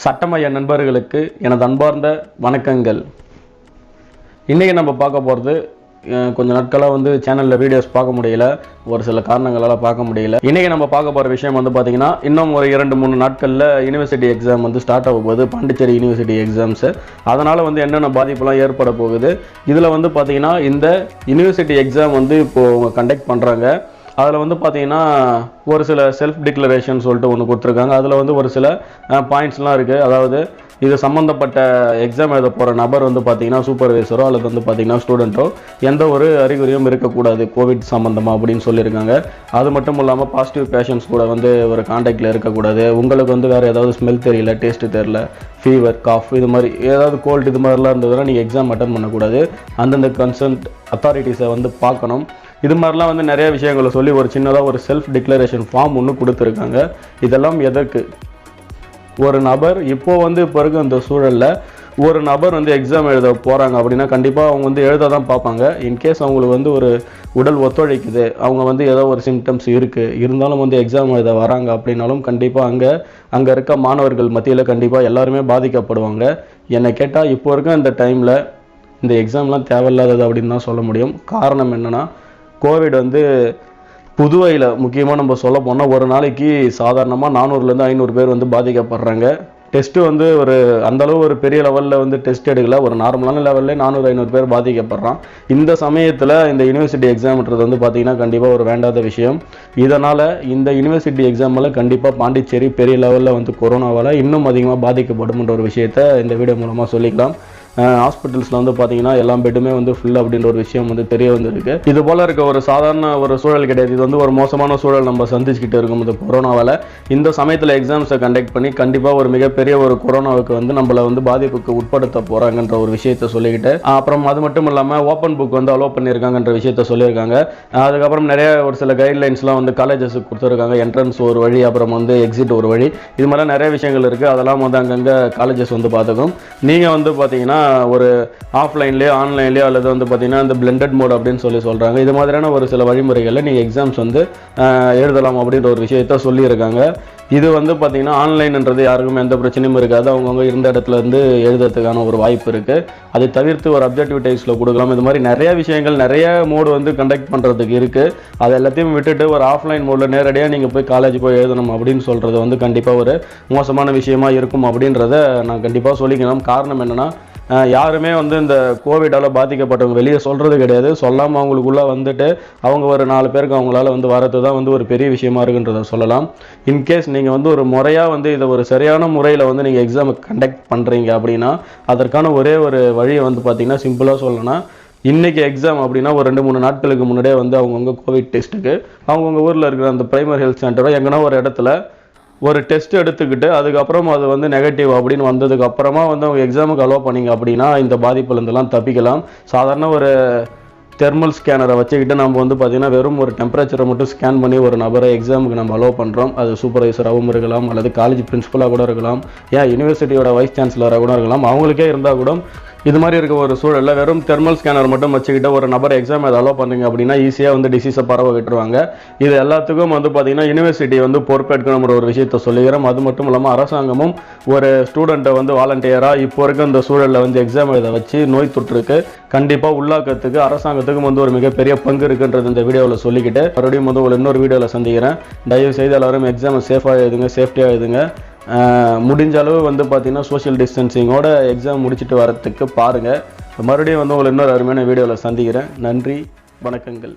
சட்டமய நண்பர்களுக்கு எனது அன்பார்ந்த வணக்கங்கள். இன்றைக்கி நம்ம பார்க்க போகிறது கொஞ்சம் நாட்களாக வந்து சேனலில் வீடியோஸ் பார்க்க முடியல ஒரு சில காரணங்களால் பார்க்க முடியல. இன்றைக்கி நம்ம பார்க்க போகிற விஷயம் வந்து பார்த்திங்கன்னா இன்னும் ஒரு இரண்டு மூணு நாட்களில் யூனிவர்சிட்டி எக்ஸாம் வந்து ஸ்டார்ட் ஆக போகுது பாண்டிச்சேரி யூனிவர்சிட்டி எக்ஸாம்ஸு அதனால் வந்து என்னென்ன பாதிப்புலாம் ஏற்பட போகுது இதில் வந்து பார்த்திங்கன்னா இந்த யூனிவர்சிட்டி எக்ஸாம் வந்து இப்போது அவங்க கண்டக்ட் பண்ணுறாங்க அதில் வந்து பார்த்தீங்கன்னா ஒரு சில செல்ஃப் டிக்ளரேஷன் சொல்லிட்டு ஒன்று கொடுத்துருக்காங்க. அதில் வந்து ஒரு சில பாயிண்ட்ஸ்லாம் இருக்குது அதாவது இது சம்மந்தப்பட்ட எக்ஸாம் எழுத போகிற நபர் வந்து பார்த்தீங்கன்னா சூப்பர்வைசரோ அல்லது வந்து பார்த்தீங்கன்னா ஸ்டூடெண்ட்டோ எந்த ஒரு அறிகுறியும் இருக்கக்கூடாது கோவிட் சம்மந்தமாக அப்படின்னு சொல்லியிருக்காங்க. அது மட்டும் இல்லாமல் பாசிட்டிவ் பேஷண்ட்ஸ் கூட வந்து ஒரு காண்டாக்டில் இருக்கக்கூடாது. உங்களுக்கு வந்து வேறு ஏதாவது ஸ்மெல் தெரியல டேஸ்ட்டு தெரியல ஃபீவர் காஃப் இது மாதிரி ஏதாவது கோல்டு இது மாதிரிலாம் இருந்ததுன்னா நீங்கள் எக்ஸாம் அட்டன் பண்ணக்கூடாது. அந்தந்த கன்சல்ட் அத்தாரிட்டிஸை வந்து பார்க்கணும். இது மாதிரிலாம் வந்து நிறைய விஷயங்களை சொல்லி ஒரு சின்னதாக ஒரு செல்ஃப் டிக்ளரேஷன் ஃபார்ம் ஒன்று கொடுத்துருக்காங்க. இதெல்லாம் எதற்கு? ஒரு நபர் இப்போ வந்து இப்போ இருக்க இந்த சூழலில் ஒரு நபர் வந்து எக்ஸாம் எழுத போகிறாங்க அப்படின்னா கண்டிப்பாக அவங்க வந்து எழுத தான் பார்ப்பாங்க இன்கேஸ் அவங்களுக்கு வந்து ஒரு உடல் ஒத்துழைக்குது அவங்க வந்து ஏதோ ஒரு சிம்டம்ஸ் இருக்குது இருந்தாலும் வந்து எக்ஸாம் எழுத வராங்க அப்படின்னாலும் கண்டிப்பாக அங்கே அங்கே இருக்க மாணவர்கள் மத்தியில் கண்டிப்பாக எல்லாருமே பாதிக்கப்படுவாங்க. என்னை கேட்டால் இப்போ இருக்க இந்த டைமில் இந்த எக்ஸாம்லாம் தேவையில்லாதது அப்படின்னு தான் சொல்ல முடியும். காரணம் என்னென்னா கோவிட் வந்து புதுவையில் முக்கியமாக நம்ம சொல்ல போனால் ஒரு நாளைக்கு சாதாரணமாக நானூறுலேருந்து ஐநூறு பேர் வந்து பாதிக்கப்படுறாங்க. டெஸ்ட்டு வந்து ஒரு அந்தளவு ஒரு பெரிய லெவலில் வந்து டெஸ்ட் எடுக்கல. ஒரு நார்மலான லெவல்லே நானூறு ஐநூறு பேர் பாதிக்கப்படுறான். இந்த சமயத்தில் இந்த யூனிவர்சிட்டி எக்ஸாம்ன்றது வந்து பார்த்திங்கன்னா கண்டிப்பாக ஒரு வேண்டாத விஷயம். இதனால் இந்த யூனிவர்சிட்டி எக்ஸாமில் கண்டிப்பாக பாண்டிச்சேரி பெரிய லெவலில் வந்து கொரோனாவால் இன்னும் அதிகமாக பாதிக்கப்படும்ன்ற ஒரு விஷயத்த இந்த வீடியோ மூலமாக சொல்லிக்கலாம். ஹாஸ்பிட்டல்ஸில் வந்து பார்த்தீங்கன்னா எல்லா பெட்டுமே வந்து ஃபுல் அப்படின்ற ஒரு விஷயம் வந்து தெரிய வந்திருக்கு. இது போல் இருக்க ஒரு சாதாரண ஒரு சூழல் கிடையாது. இது வந்து ஒரு மோசமான சூழல் நம்ம சந்திச்சுக்கிட்டு இருக்கும். இந்த கொரோனாவால் இந்த சமயத்தில் எக்ஸாம்ஸை கண்டக்ட் பண்ணி கண்டிப்பாக ஒரு மிகப்பெரிய ஒரு கொரோனாவுக்கு வந்து நம்மளை வந்து பாதிப்புக்கு உட்படுத்த போகிறாங்கன்ற ஒரு விஷயத்த சொல்லிக்கிட்டு அப்புறம் அது மட்டும் இல்லாமல் ஓப்பன் புக் வந்து அலோவ் பண்ணியிருக்காங்கன்ற விஷயத்த சொல்லியிருக்காங்க. அதுக்கப்புறம் நிறைய ஒரு சில கைட்லைன்ஸ்லாம் வந்து காலேஜஸுக்கு கொடுத்துருக்காங்க. என்ட்ரன்ஸ் ஒரு வழி அப்புறம் வந்து எக்ஸிட் ஒரு வழி. இது மாதிரிலாம் நிறைய விஷயங்கள் இருக்குது அதெல்லாம் வந்து அங்கங்கே காலேஜஸ் வந்து பார்த்துக்கும் நீங்கள் வந்து பார்த்தீங்கன்னா ஒரு ஆஃப்லைன்லேயோ ஆன்லைன்லேயோ அல்லது வந்து பார்த்திங்கன்னா இந்த பிளெண்டட் மோட் அப்படின்னு சொல்லி சொல்கிறாங்க இது மாதிரியான ஒரு சில வழிமுறைகளில் நீங்கள் எக்ஸாம்ஸ் வந்து எழுதலாம் அப்படின்ற ஒரு விஷயத்த சொல்லியிருக்காங்க. இது வந்து பார்த்திங்கன்னா ஆன்லைன்ன்றது யாருக்கும் எந்த பிரச்சனையும் இருக்காது. அவங்கவுங்க இருந்த இடத்துல இருந்து எழுதுறதுக்கான ஒரு வாய்ப்பு இருக்குது அதை தவிர்த்து ஒரு அப்ஜெக்டிவ் டைப்ஸில் கொடுக்கலாம். இது மாதிரி நிறைய விஷயங்கள் நிறைய மோடு வந்து கண்டக்ட் பண்ணுறதுக்கு இருக்குது அது எல்லாத்தையும் விட்டுட்டு ஒரு ஆஃப்லைன் மோடில் நேரடியாக நீங்கள் போய் காலேஜ் போய் எழுதணும் அப்படின்னு சொல்கிறது வந்து கண்டிப்பாக ஒரு மோசமான விஷயமா இருக்கும் அப்படின்றத நான் கண்டிப்பாக சொல்லிக்கணும். காரணம் என்னென்னா யாருமே வந்து இந்த கோவிடால் பாதிக்கப்பட்டவங்க வெளியே சொல்கிறது கிடையாது. சொல்லாமல் அவங்களுக்குள்ளே வந்துட்டு அவங்க ஒரு நாலு பேருக்கு அவங்களால வந்து வரது தான் வந்து ஒரு பெரிய விஷயமா இருக்குன்றத சொல்லலாம். இன்கேஸ் நீங்கள் வந்து ஒரு முறையாக வந்து இதை ஒரு சரியான முறையில் வந்து நீங்கள் எக்ஸாம் கண்டக்ட் பண்ணுறீங்க அப்படின்னா அதற்கான ஒரே ஒரு வழியை வந்து பார்த்தீங்கன்னா சிம்பிளாக சொல்லணும்னா இன்றைக்கி எக்ஸாம் அப்படின்னா ஒரு ரெண்டு மூணு நாட்களுக்கு முன்னாடியே வந்து அவங்கவுங்க கோவிட் டெஸ்ட்டுக்கு அவங்கவுங்க ஊரில் இருக்கிற அந்த ப்ரைமரி ஹெல்த் சென்டரோ எங்கன்னா ஒரு இடத்துல ஒரு டெஸ்ட் எடுத்துக்கிட்டு அதுக்கப்புறம் அது வந்து நெகட்டிவ் அப்படின்னு வந்ததுக்கு அப்புறமா வந்து அவங்க எக்ஸாமுக்கு அலோவ் பண்ணீங்க அப்படின்னா இந்த பாதிப்புலேருந்துலாம் தப்பிக்கலாம். சாதாரண ஒரு தெர்மல் ஸ்கேனரை வச்சுக்கிட்டு நம்ம வந்து பார்த்தீங்கன்னா வெறும் ஒரு டெம்பரேச்சரை மட்டும் ஸ்கேன் பண்ணி ஒரு நபரை எக்ஸாமுக்கு நம்ம அலோவ் பண்ணுறோம் அது சூப்பர்வைசராகவும் இருக்கலாம் அல்லது காலேஜ் பிரின்ஸிபலாக கூட இருக்கலாம். ஏன் யூனிவர்சிட்டியோட வைஸ் சான்சலராக கூட இருக்கலாம். அவங்களுக்கே இருந்தால் கூட இது மாதிரி இருக்க ஒரு சூழலில் வெறும் தெர்மல் ஸ்கேனர் மட்டும் வச்சுக்கிட்டு ஒரு நபர் எக்ஸாம் அதை அலோவ் பண்ணுங்க அப்படின்னா ஈஸியாக வந்து டிசீஸை பரவ விட்டுருவாங்க இது எல்லாத்துக்கும் வந்து பார்த்தீங்கன்னா யூனிவர்சிட்டி வந்து பொறுப்பேற்கணுங்கிற ஒரு விஷயத்த சொல்லிக்கிறோம். அது மட்டும் இல்லாமல் அரசாங்கமும் ஒரு ஸ்டூடெண்ட்டை வந்து வாலண்டியராக இப்போ இருக்க இந்த சூழலில் வந்து எக்ஸாம் எழுத வச்சு நோய் தொற்றுக்கு கண்டிப்பாக உள்ளாக்கத்துக்கு அரசாங்கத்துக்கும் வந்து ஒரு மிகப்பெரிய பங்கு இருக்குன்றது இந்த வீடியோவில் சொல்லிக்கிட்டு மறுபடியும் வந்து ஒரு இன்னொரு வீடியோவில் சந்திக்கிறேன். தயவு செய்து எல்லாரும் எக்ஸாமை சேஃபாக எழுதுங்க சேஃப்டியாக எழுதுங்க. முடிஞ்ச அளவு வந்து பார்த்தீங்கன்னா சோஷியல் டிஸ்டன்சிங்கோட எக்ஸாம் முடிச்சுட்டு வரத்துக்கு பாருங்கள் மறுபடியும் வந்து உங்களை இன்னொரு அருமையான வீடியோவில் சந்திக்கிறேன். நன்றி வணக்கங்கள்.